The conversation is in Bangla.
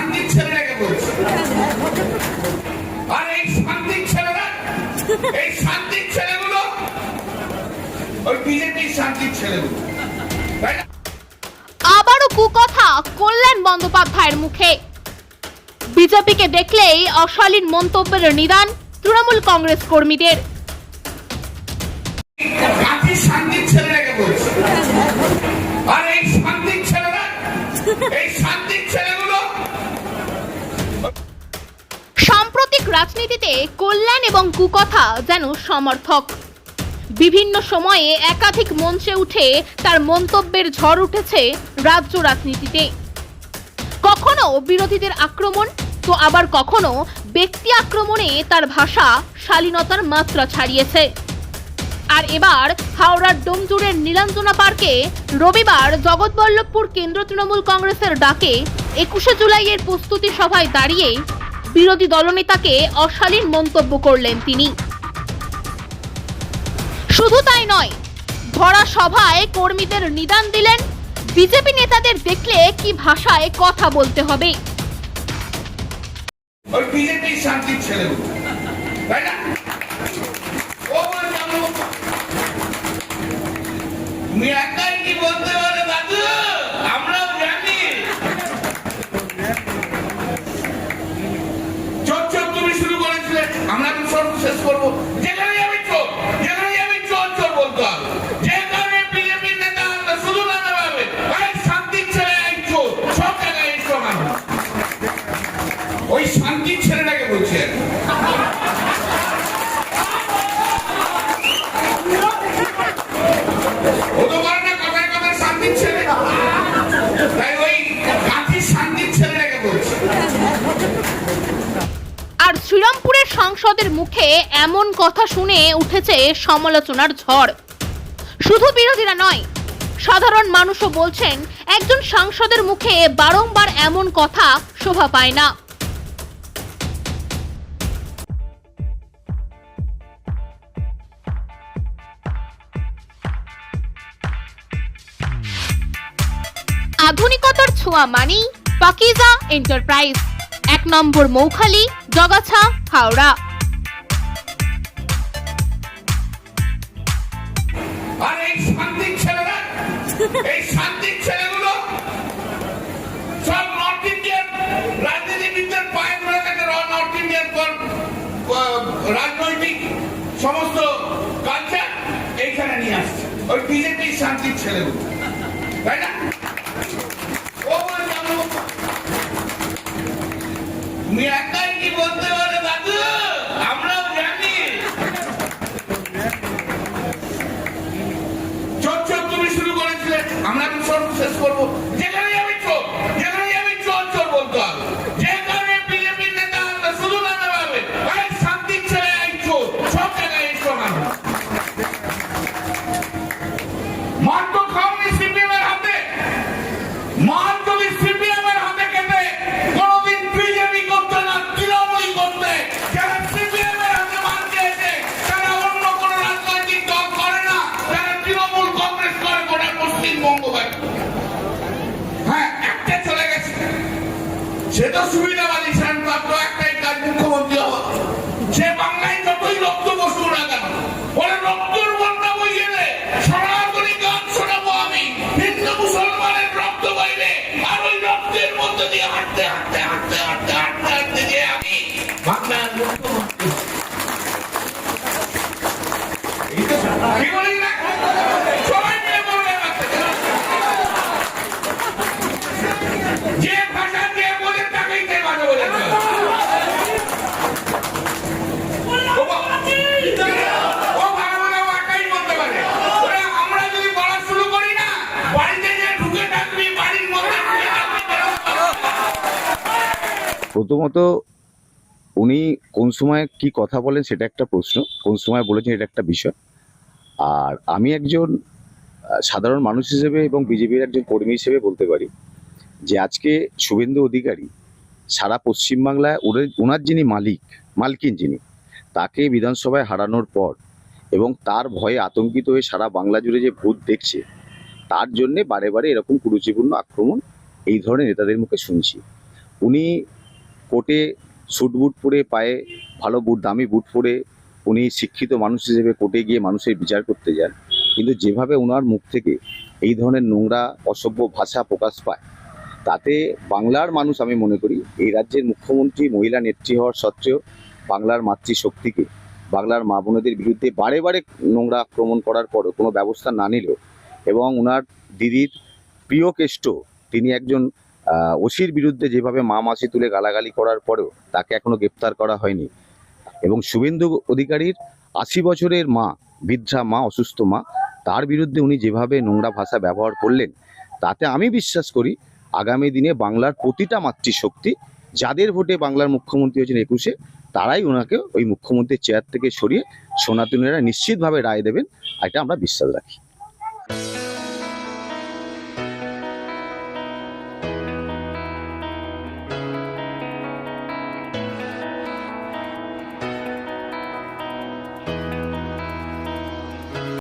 আমি ছেলেটাকে বলছি। আর এই ছেলেরা এই ছেলেগুলো, ওই বিজেপির ছেলেগুলো। আবারও কুকথা কল্যাণ বন্দ্যোপাধ্যায়ের মুখে। বিজেপিকে দেখলেই অশালীন মন্তব্যের নিদান তৃণমূল কংগ্রেস কর্মীদের। রাজনীতিতে কল্যাণ এবং কুকথা যেন সমর্থক। বিভিন্ন সময়ে একাধিক মঞ্চে উঠে তার মন্তব্যের ঝড় উঠেছে রাজ্য রাজনীতিতে। কখনো বিরোধীদের আক্রমণ, তো আবার কখনো ব্যক্তি আক্রমণে তার ভাষা শালীনতার মাত্রা ছাড়িয়েছে। আর এবার হাওড়ার ডোমজুড়ের নীলাঞ্জনা পার্কে রবিবার জগৎবল্লভপুর কেন্দ্র তৃণমূল কংগ্রেসের ডাকে একুশে জুলাইয়ের প্রস্তুতি সভায় দাঁড়িয়ে বিরোধী দলনেতাকে অশালীন মন্তব্য করলেন তিনি। শুধু তাই নয় ভরা সভায় কর্মীদের নিদান দিলেন, বিজেপি নেতাদের দেখলে কি ভাষায় কথা বলতে হবে। না? করব সাংসদের মুখে এমন কথা শুনে উঠেছে সমালোচনার ঝড়। শুধু বিরোধীরা নয়, সাধারণ মানুষও বলছেন, একজন সাংসদের মুখে বারংবার এমন কথা শোভা পায় না। আধুনিকতার ছোঁয়া মানেই পাকিজা এন্টারপ্রাইজ। এক নম্বর মৌখালি, জগাছা, হাওড়া। শান্তির ছেলেগুলো সমস্ত কালচার এইখানে নিয়ে আসছে। ওই বিজেপির শান্তির ছেলেগুলো। তাই না? మీ అక్కడికి పోతే Let us প্রথমত উনি কোন সময় কি কথা বলেন সেটা একটা প্রশ্ন, কোন সময় বলেছেন এটা একটা বিষয়। আর আমি একজন সাধারণ মানুষ হিসেবে এবং বিজেপির একজন কর্মী হিসেবে বলতে পারি যে আজকে শুভেন্দু অধিকারী সারা পশ্চিমবাংলায় ওনার যিনি মালিক, মালকিন যিনি, তাকে বিধানসভায় হারানোর পর এবং তার ভয়ে আতঙ্কিত হয়ে সারা বাংলা জুড়ে যে ভূত দেখছে, তার জন্যে বারে বারে এরকম কুরুচিপূর্ণ আক্রমণ এই ধরনের নেতাদের মুখে শুনছি। উনি কোর্টে স্যুট বুট পরে, পায়ে ভালো বুট দামি বুট পরে উনি শিক্ষিত মানুষ হিসেবে কোর্টে গিয়ে মানুষের বিচার করতে যান। কিন্তু যেভাবে ওনার মুখ থেকে এই ধরনের নোংরা, অসভ্য ভাষা প্রকাশ পায়, তাতে বাংলার মানুষ আমি মনে করি, এই রাজ্যের মুখ্যমন্ত্রী, মহিলা নেত্রী হওয়ার সত্ত্বেও বাংলার মাতৃশক্তিকে, বাংলার মা বোনেদের বিরুদ্ধে বারে বারে নোংরা আক্রমণ করার পরও কোনো ব্যবস্থা না নিলেও এবং ওনার দিদির প্রিয় কেষ্ট, তিনি একজন ওসির বিরুদ্ধে যেভাবে মা মাসি তুলে গালাগালি করার পরেও তাকে এখনও গ্রেপ্তার করা হয়নি। এবং শুভেন্দু অধিকারীর আশি বছরের মা, বৃদ্ধা মা, অসুস্থ মা, তার বিরুদ্ধে উনি যেভাবে নোংরা ভাষা ব্যবহার করলেন, তাতে আমি বিশ্বাস করি আগামী দিনে বাংলার প্রতিটা মাতৃশক্তি, যাদের ভোটে বাংলার মুখ্যমন্ত্রী হয়েছেন একুশে, তারাই ওনাকে ওই মুখ্যমন্ত্রীর চেয়ার থেকে সরিয়ে সনাতনীরা নিশ্চিতভাবে রায় দেবেন এটা আমরা বিশ্বাস রাখি।